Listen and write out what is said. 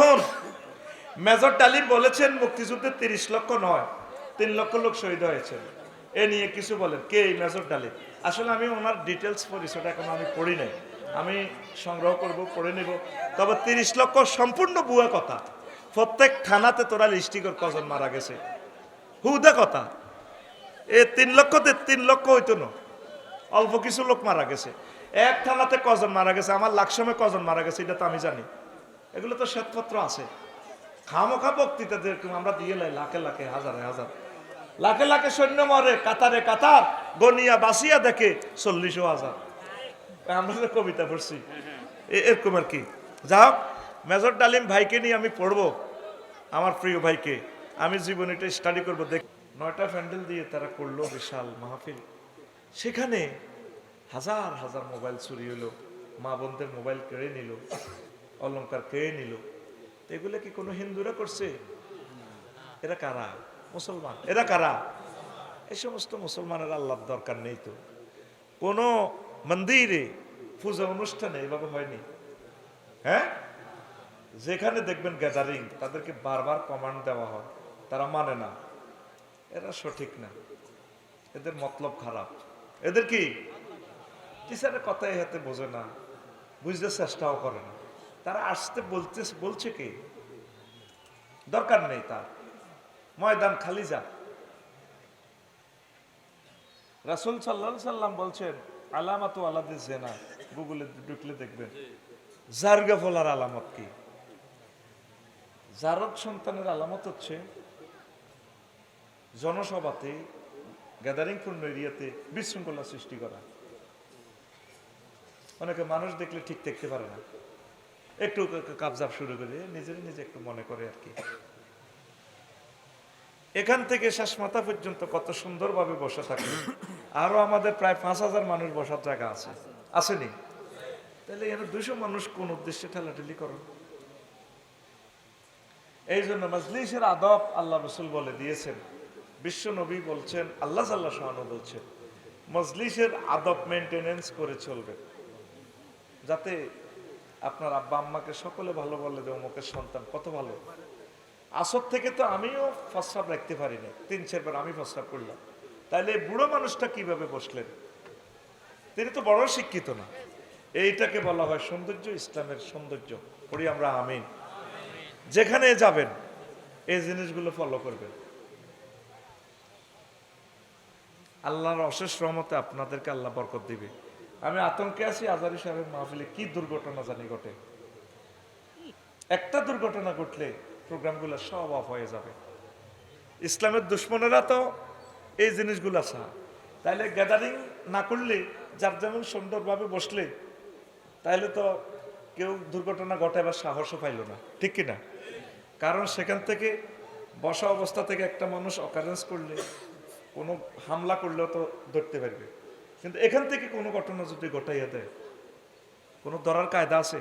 যখন মেজর ডালিম বলেছেন, মুক্তিযুদ্ধে তিরিশ লক্ষ নয়, তিন লক্ষ লোক শহীদ হয়েছে। এ নিয়ে কিছু বলেন। কে এই মেজর ডালিম আসলে আমি ওনার ডিটেলস পরিচয়টা এখন আমি পড়ি নাই। আমি সংগ্রহ করব, পড়ে নেব। তবে তিরিশ লক্ষ সম্পূর্ণ বুয়া কথা। প্রত্যেক থানাতে তোরা লিস্টি কর কজন মারা গেছে। হুদা কথা। এ তিন লক্ষতে তিন লক্ষ হইতো না। অল্প কিছু লোক মারা গেছে। এক থানাতে কজন মারা গেছে? আমার লাকসমে কজন মারা গেছে? এটা তো আমি জানি। এগুলো তো শ্বেতপত্র আছে। খামোখা বক্তৃতা যেরকম আমরা দিয়ে লাই, লাখে লাখে, হাজারে হাজার। লাখে লাখে সৈন্য মরে, কাতারে কাতার, গনিয়া বাসিয়া দেখে চল্লিশও হাজার। আমরা তো কবিতা পড়ছি এরকম আর কি। যা হোক, মেজর ডালিম ভাইকে নিয়ে আমি পড়ব, আমার প্রিয় ভাইকে। আমি জীবনে এটা স্টাডি করব, দেখ নয়টা প্যান্ডেল দিয়ে তারা করল বিশাল মাহফিল। সেখানে হাজার হাজার মোবাইল চুরি হলো মা বোনদের মোবাইল কেড়ে নিল। অলংকার কেড়ে নিল? এগুলো কি কোনো হিন্দুরা করছে? এরা কারা? মুসলমান। এরা কারা? এই সমস্ত মুসলমানের আল্লাহর দরকার নেই তো। কোনো মন্দিরে পূজা অনুষ্ঠানে এভাবে হয়নি। হ্যাঁ? যেখানে দেখবেন গ্যাদারিং তাদেরকে বারবার কমান্ড দেওয়া হয়। তারা মানে না। এরা সঠিক না। এদের মতলব খারাপ। এদের কি? টিচারের কথাই হাতে বোঝে না। বুঝতে চেষ্টাও করে না। তারা আসতে বলতে, বলছে কি? দরকার নেই তার। ময়দান খালি যা রাসুল সাল্লা সাল্লাম বলছেন, আলামাত আলাদে জেনা। গুগলে ঢুকলে দেখবেন। জারগা ফলার আলামত কি? জারদ সন্তানের আলামত হচ্ছে জনসভাতে গ্যাদারিং পূর্ণ এরিয়াতে বিশৃঙ্খলা সৃষ্টি করা। অনেকে মানুষ দেখলে ঠিক দেখতে পারে না। একটু কাবজাব শুরু করে। নিজের নিজে একটু মনে করে আর কি। এখান থেকে শেষ মাথা পর্যন্ত কত সুন্দরভাবে বসে থাকে। আরও আমাদের প্রায় পাঁচ হাজার মানুষ বসার জায়গা আছে। আসেনি? তাহলে এখানে দুশো মানুষ কোন উদ্দেশ্যে ঠেলাঠেলি করো? এই জন্য মজলিসের আদব আল্লাহ রসুল বলে দিয়েছেন। বিশ্ব নবী বলছেন, আল্লাহ সাল্লাহ শাহানু বলছেন, মজলিসের আদব মেনটেনেন্স করে চলবে। যাতে আপনার আব্বা আম্মাকে সকলে ভালো বলে যে অমুকের সন্তান, কত ভালো। আসর থেকে তো আমিও প্রস্রাব রাখতে পারিনি, তিন চারবার আমি প্রস্রাব করলাম। তাহলে বুড়ো মানুষটা কীভাবে বসলেন? তিনি তো বড় শিক্ষিত না। এইটাকে বলা হয় সৌন্দর্য, ইসলামের সৌন্দর্য। পড়ি আমরা আমিন। যেখানে যাবেন, এই জিনিসগুলো ফলো করবেন। আল্লাহর অশেষ রহমতে আপনাদেরকে আল্লাহ বরকত দিবে। আমি আতঙ্কে আছি, আজারি সাহেবের মাহফিলে কি দুর্ঘটনা জানি ঘটে। একটা দুর্ঘটনা ঘটলে প্রোগ্রামগুলো সব অফ হয়ে যাবে। ইসলামের দুশ্মনেরা তো এই জিনিসগুলো চায় তাইলে গ্যাদারিং না করলে, যার যেমন সুন্দরভাবে বসলে, তাইলে তো কেউ দুর্ঘটনা ঘটে বা সাহসও পাইল না, ঠিক কি না কারণ সেখান থেকে বসা অবস্থা থেকে একটা মানুষ অকারেন্স করলে, কোনো হামলা করলেও তো ধরতে পারবে। কিন্তু এখান থেকে কোনো ঘটনা যদি ঘটাইয়া দেয় কোনো ধরার কায়দা আছে?